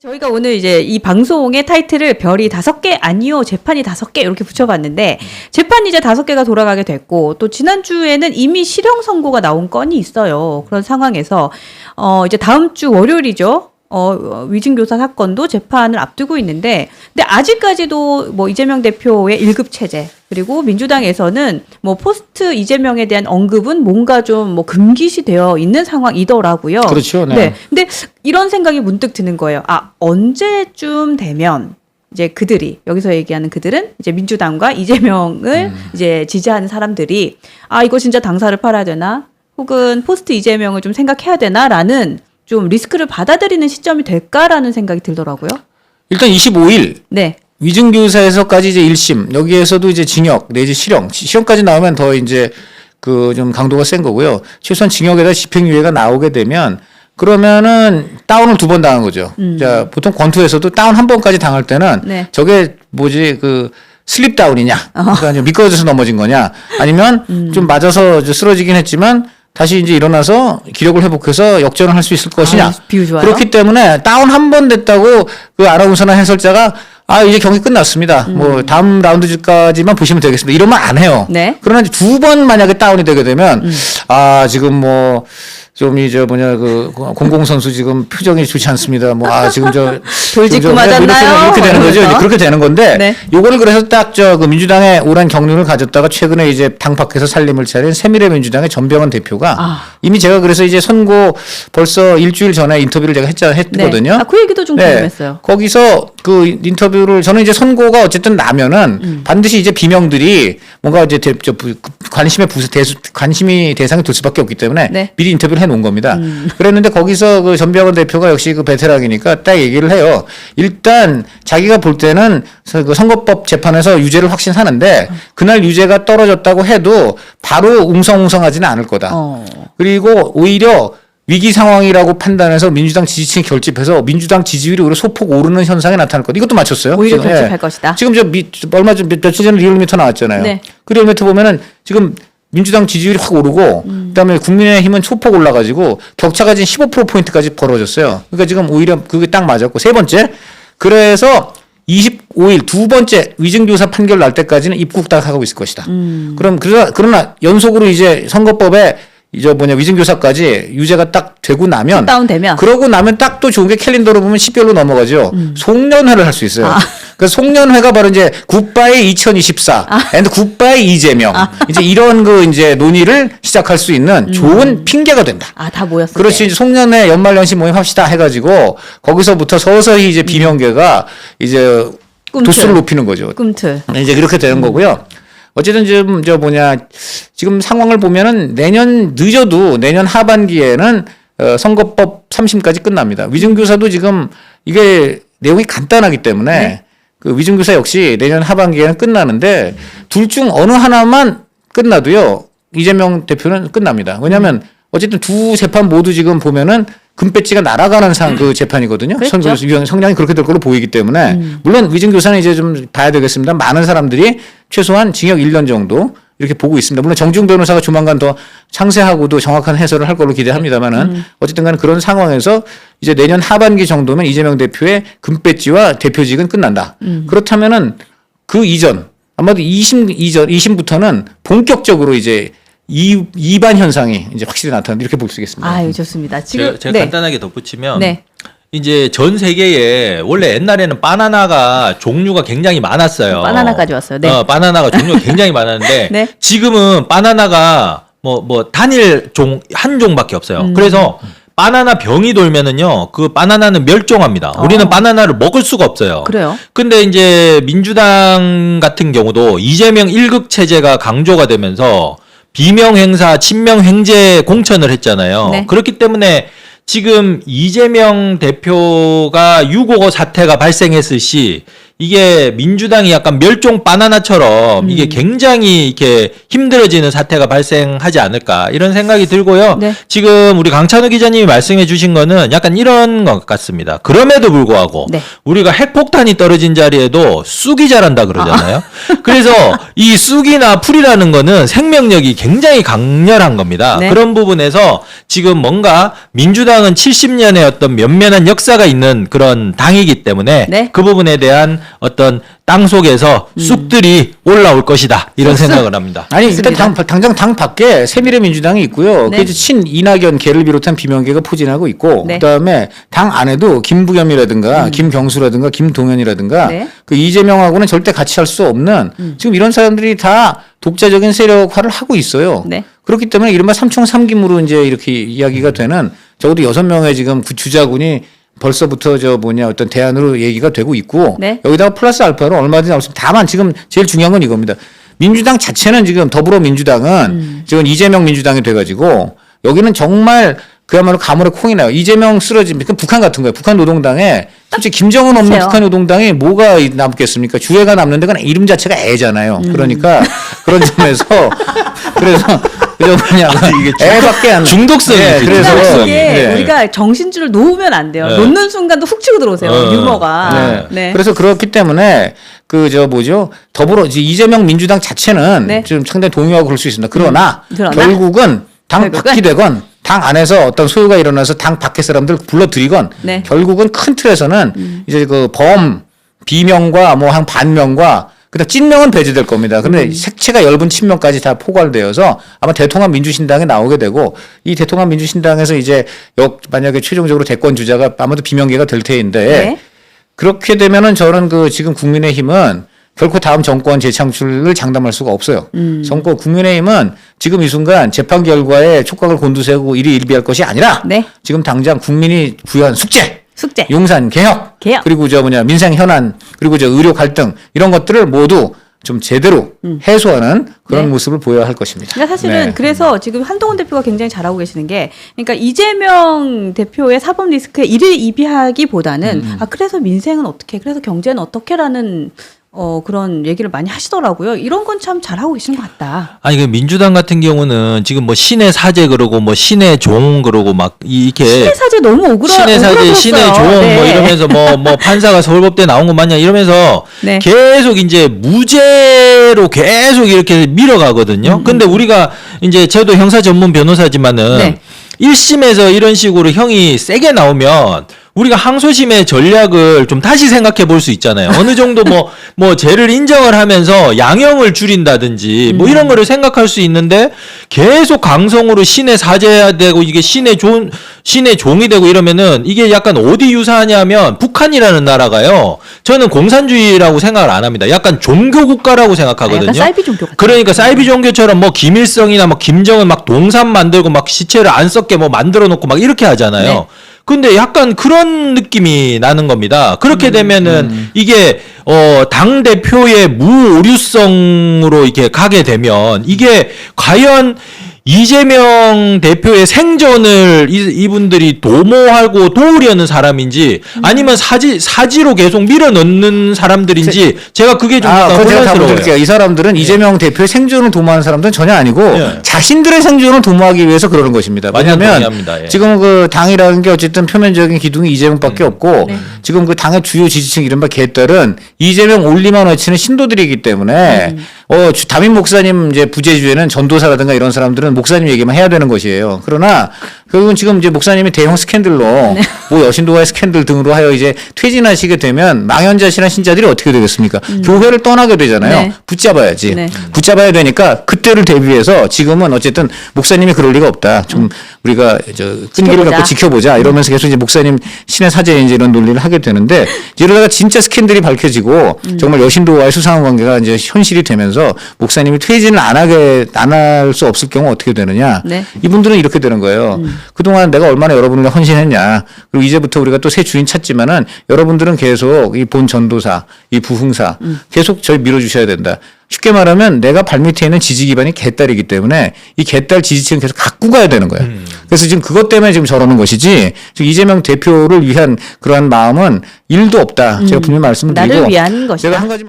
저희가 오늘 이제 이 방송의 타이틀을 별이 다섯 개 아니요 재판이 다섯 개 이렇게 붙여봤는데 재판 이제 다섯 개가 돌아가게 됐고 또 지난 주에는 이미 실형 선고가 나온 건이 있어요. 그런 상황에서 어 이제 다음 주 월요일이죠. 어 위증교사 사건도 재판을 앞두고 있는데 근데 아직까지도 뭐 이재명 대표의 일급 체제 그리고 민주당에서는 뭐 포스트 이재명에 대한 언급은 뭔가 좀 뭐 금기시 되어 있는 상황이더라고요. 그렇죠. 네. 네. 근데 이런 생각이 문득 드는 거예요. 아, 언제쯤 되면 이제 그들이 여기서 얘기하는 그들은 이제 민주당과 이재명을 음. 이제 지지하는 사람들이 아, 이거 진짜 당사를 팔아야 되나? 혹은 포스트 이재명을 좀 생각해야 되나라는 좀 리스크를 받아들이는 시점이 될까라는 생각이 들더라고요. 일단 25일 네. 위증교사에서까지 이제 1심 여기에서도 이제 징역 내지 실형 실형까지 나오면 더 이제 그 좀 강도가 센 거고요. 최소한 징역에다 집행유예가 나오게 되면 그러면은 다운을 두 번 당한 거죠. 자 보통 권투에서도 다운 한 번까지 당할 때는 네. 저게 뭐지 그 슬립 다운이냐, 그러니까 이제 미끄러져서 넘어진 거냐, 아니면 좀 맞아서 쓰러지긴 했지만 다시 이제 일어나서 기력을 회복해서 역전을 할 수 있을 것이냐. 아. 그렇기 때문에 다운 한 번 됐다고 그 아나운서나 해설자가 아 이제 경기 끝났습니다. 뭐 다음 라운드까지만 보시면 되겠습니다. 이러면 안 해요. 네. 그러나 두 번 만약에 다운이 되게 되면 아 지금 뭐. 좀 이제 뭐냐 그 공공 선수 지금 표정이 좋지 않습니다. 뭐 아 지금 저 돌 지금 짚고 저 맞았나요? 이렇게, 이렇게 되는 거죠. 이제 그렇게 되는 건데 네. 요거를 그래서 딱 저 그 민주당의 오랜 경륜을 가졌다가 최근에 이제 당 밖에서 살림을 차린 새미래 민주당의 전병헌 대표가 아. 이미 제가 그래서 이제 선고 벌써 일주일 전에 인터뷰를 제가 했자 했거든요. 네. 아, 그 얘기도 좀 궁금했어요. 거기서 그 인터뷰를 저는 이제 선고가 어쨌든 나면은 음. 반드시 이제 비명들이 뭔가 이제 대, 저, 부- 관심의 부, 대, 관심이 대상이 될 수밖에 없기 때문에 네. 음. 미리 인터뷰를 해 놓은 겁니다. 그랬는데 거기서 그 전병헌 대표가 역시 그 베테랑이니까 딱 얘기를 해요. 일단 자기가 볼 때는 서- 그 선거법 재판에서 유죄를 확신하는데 그날 유죄가 떨어졌다고 해도 바로 웅성웅성하지는 않을 거다. 어. 그리고 오히려 위기 상황이라고 판단해서 민주당 지지층이 결집해서 민주당 지지율이 오히려 소폭 오르는 현상이 나타날 것. 이것도 맞췄어요. 오히려 결집할 예. 것이다. 지금 저 미, 얼마 전 몇- 며칠 전에 리얼미터 나왔잖아요. 네. 그 리얼미터 보면은 지금 민주당 지지율이 확 오르고 그다음에 국민의힘은 소폭 올라가지고 격차가 지금 15% 포인트까지 벌어졌어요. 그러니까 지금 오히려 그게 딱 맞았고 세 번째 그래서 25일 두 번째 위증교사 판결 날 때까지는 입국 딱 하고 있을 것이다. 음. 그럼 그러나, 그러나 연속으로 이제 선거법에 이제 뭐냐 위증교사까지 유죄가 딱 되고 나면 다운되면 그러고 나면 딱 또 좋은 게 캘린더로 보면 10개월로 넘어가죠. 송년회를 할 수 있어요. 음. 아. 그래서 송년회가 바로 이제 굿바이 2024 앤드 굿바이 이재명 아. 이제 이런 그 이제 논의를 시작할 수 음. 있는 좋은 핑계가 된다. 아, 다 모였을 그렇지 때. 이제 송년회 연말연시 모임 합시다 해가지고 거기서부터 서서히 이제 비명계가 이제 꿈틀. 도수를 높이는 거죠. 꿈틀. 이제 그렇게 되는 거고요. 어쨌든 지금 저 뭐냐 지금 상황을 보면은 내년 늦어도 내년 하반기에는 어, 선거법 3심까지 끝납니다. 위증교사도 지금 이게 내용이 간단하기 때문에 네. 그 위증교사 역시 내년 하반기에는 끝나는데 둘 중 어느 하나만 끝나도요 이재명 대표는 끝납니다. 왜냐하면 어쨌든 두 재판 모두 지금 보면은 금배지가 날아가는 상 그 재판이거든요. 그렇죠. 선거 유형 성량이 그렇게 될 걸로 보이기 때문에 물론 위증 교사는 이제 좀 봐야 되겠습니다. 많은 사람들이 최소한 징역 1년 정도 이렇게 보고 있습니다. 물론 정중 변호사가 조만간 더 상세하고도 정확한 해설을 할 걸로 기대합니다만은 어쨌든 간에 그런 상황에서 이제 내년 하반기 정도면 이재명 대표의 금배지와 대표직은 끝난다. 그렇다면은 그 이전 아마도 2심 이전 2심부터는 본격적으로 이제 이, 이반 현상이 이제 확실히 나타난다 이렇게 볼 수 있겠습니다. 아유, 좋습니다. 지금 제가, 제가 네. 간단하게 덧붙이면 네. 이제 전 세계에 원래 옛날에는 바나나가 종류가 굉장히 많았어요. 바나나까지 왔어요. 네. 어, 바나나가 종류가 굉장히 많았는데 네. 지금은 바나나가 뭐 뭐 단일 종 한 종밖에 없어요. 음. 그래서 바나나 병이 돌면은요, 그 바나나는 멸종합니다. 우리는 어. 바나나를 먹을 수가 없어요. 그래요? 근데 이제 민주당 같은 경우도 이재명 일급 체제가 강조가 되면서 비명 행사, 친명 횡재 공천을 했잖아요. 네. 그렇기 때문에 지금 이재명 대표가 655 사태가 발생했을 시 이게 민주당이 약간 멸종 바나나처럼 음. 이게 굉장히 이렇게 힘들어지는 사태가 발생하지 않을까 이런 생각이 들고요. 네. 지금 우리 강찬우 기자님이 말씀해 주신 거는 약간 이런 것 같습니다. 그럼에도 불구하고 네. 우리가 핵폭탄이 떨어진 자리에도 쑥이 자란다 그러잖아요. 그래서 이 쑥이나 풀이라는 거는 생명력이 굉장히 강렬한 겁니다. 네. 그런 부분에서 지금 뭔가 민주당은 70년의 어떤 면면한 역사가 있는 그런 당이기 때문에 네. 그 부분에 대한 어떤 땅 속에서 쑥들이 올라올 것이다 이런 음. 쑥쑥. 생각을 합니다. 아니 일단 맞습니다. 당, 당장 당 밖에 새미래민주당이 있고요. 네. 그 이제 친 이낙연 개를 비롯한 비명계가 포진하고 있고 네. 음. 그다음에 당 안에도 김부겸이라든가 김경수라든가 김동연이라든가 네. 음. 그 이재명하고는 절대 같이 할 수 없는 지금 이런 사람들이 다 독자적인 세력화를 하고 있어요. 네. 그렇기 때문에 이른바 삼총 삼김으로 이제 이렇게 이야기가 되는 적어도 여섯 명의 지금 구- 주자군이 벌써부터 저 뭐냐 어떤 대안으로 얘기가 되고 있고 네. 여기다가 플러스 알파로 얼마든지 나올 수 있습니다. 다만 지금 제일 중요한 건 이겁니다. 민주당 자체는 지금 더불어민주당은 음. 지금 이재명 민주당이 돼가지고 여기는 정말 그야말로 가물에 콩이 나요. 이재명 쓰러지면 그 북한 같은 거예요. 북한 노동당에 솔직히 김정은 없는 글쎄요. 북한 노동당이 뭐가 남겠습니까? 주애가 남는 데가 이름 자체가 애잖아요. 음. 그러니까 그런 점에서 그래서 그저 뭐냐 애밖에 안 중독성이 예, 그래서 중독성이. 이게 네. 정신줄을 놓으면 안 돼요. 네. 놓는 순간도 훅 치고 들어오세요. 어. 유머가. 네. 네. 그래서 그렇기 때문에 그 저 뭐죠 더불어 이제 이재명 민주당 자체는 네. 좀 상당히 동요하고 그럴 수 있습니다. 그러나, 음. 그러나? 결국은 당? 밖이 되건 당 안에서 어떤 소요가 일어나서 당 밖의 사람들 불러들이건 네. 음. 결국은 큰 틀에서는 이제 그 범 비명과 뭐 한 반명과 그다음 찐명은 배제될 겁니다. 그런데 음. 색채가 엷은 친명까지 다 포괄되어서 아마 대통합 민주신당에 나오게 되고 이 대통합 민주신당에서 이제 역 만약에 최종적으로 대권 주자가 아마도 비명계가 될 테인데 네. 그렇게 되면은 저는 그 지금 국민의힘은 결코 다음 정권 재창출을 장담할 수가 없어요. 음. 정권 국민의힘은 지금 이 순간 재판 결과에 촉각을 곤두세우고 일이 일비할 것이 아니라 네. 지금 당장 국민이 부여한 숙제, 숙제. 용산 개혁, 개혁. 그리고 저 뭐냐 민생 현안, 그리고 저 의료 갈등 이런 것들을 모두 좀 제대로 해소하는 그런 네. 모습을 보여야 할 것입니다. 그러니까 사실은 네. 그래서 지금 한동훈 대표가 굉장히 잘하고 계시는 게 그러니까 이재명 대표의 사법 리스크에 이를 이비하기보다는 음, 아 그래서 민생은 어떻게 그래서 경제는 어떻게라는 어 그런 얘기를 많이 하시더라고요. 이런 건 참 잘하고 계신 것 같다. 아니 그 민주당 같은 경우는 지금 뭐 신의 사제 그러고 뭐 신의 종 그러고 막 이렇게 신의 사제 너무 억울하 신의 사제. 신의 종뭐 네. 이러면서 뭐 뭐 판사가 서울법대 나온 것 마냥 이러면서 네. 계속 이제 무죄로 계속 이렇게 밀어가거든요. 근데 우리가 이제 저도 형사 전문 변호사지만은 음, 네. 1심에서 이런 식으로 형이 세게 나오면 우리가 항소심의 전략을 좀 다시 생각해 볼 수 있잖아요. 어느 정도 뭐, 뭐, 죄를 인정을 하면서 양형을 줄인다든지 뭐 이런 거를 생각할 수 있는데 계속 강성으로 신의 사제야 되고 이게 신의 종, 신의 종이 되고 이러면은 이게 약간 어디 유사하냐면 북한이라는 나라가요. 저는 공산주의라고 생각을 안 합니다. 약간 종교 국가라고 생각하거든요. 약간 사이비 종교 같아요. 그러니까 사이비 종교처럼 뭐 김일성이나 뭐 김정은 막 동산 만들고 막 시체를 안 썩게 뭐 만들어 놓고 막 이렇게 하잖아요. 네. 근데 약간 그런 느낌이 나는 겁니다. 그렇게 되면은 이게 어, 당 대표의 무오류성으로 이렇게 가게 되면 이게 과연 이재명 대표의 생존을 이, 이분들이 도모하고 도우려는 사람인지 아니면 사지 사지로 계속 밀어넣는 사람들인지 제 가 그게 좀 아, 제가 답을 혼란스러워요. 드릴게요. 이 사람들은 이재명 대표의 생존을 도모하는 사람들은 전혀 아니고 예. 자신들의 생존을 도모하기 위해서 그러는 것입니다. 왜냐하면 동의합니다. 예. 지금 그 당이라는 게 어쨌든 표면적인 기둥이 이재명밖에 음. 없고 네. 지금 그 당의 주요 지지층 이른바 개딸은 이재명 올리만 외치는 신도들이기 때문에 음. 어 주- 담임 목사님 이제 부재주에는 전도사라든가 이런 사람들은 목사님 얘기만 해야 되는 것이에요. 그러나 결국은 지금 이제 목사님이 대형 스캔들로 네. 뭐 여신도와의 스캔들 등으로 하여 이제 퇴진하시게 되면 망연자실한 신자들이 어떻게 되겠습니까? 교회를 떠나게 되잖아요. 음. 네. 붙잡아야지. 네. 붙잡아야 되니까 그때를 대비해서 지금은 어쨌든 목사님이 그럴 리가 없다. 좀 우리가 저 끈기를 지켜보자. 갖고 지켜보자. 이러면서 계속 이제 목사님 신의 사제 이제 이런 논리를 하게 되는데 이러다가 진짜 스캔들이 밝혀지고 음. 정말 여신도와의 수상한 관계가 이제 현실이 되면서 목사님이 퇴진을 안 하게 안 할 수 없을 경우 어떻게 되느냐. 네. 이분들은 이렇게 되는 거예요. 그동안 내가 얼마나 여러분과 헌신했냐. 그리고 이제부터 우리가 또 새 주인 찾지만은 여러분들은 계속 이 본 전도사, 이 부흥사 계속 저희 밀어 주셔야 된다. 쉽게 말하면 내가 발밑에 있는 지지 기반이 개딸이기 때문에 이 개딸 지지층 계속 갖고 가야 되는 거예요. 음. 그래서 지금 그것 때문에 지금 저러는 것이지 지금 이재명 대표를 위한 그러한 마음은 일도 없다. 제가 분명히 말씀을 드리고 나를 위한 것이다. 제가 한 가지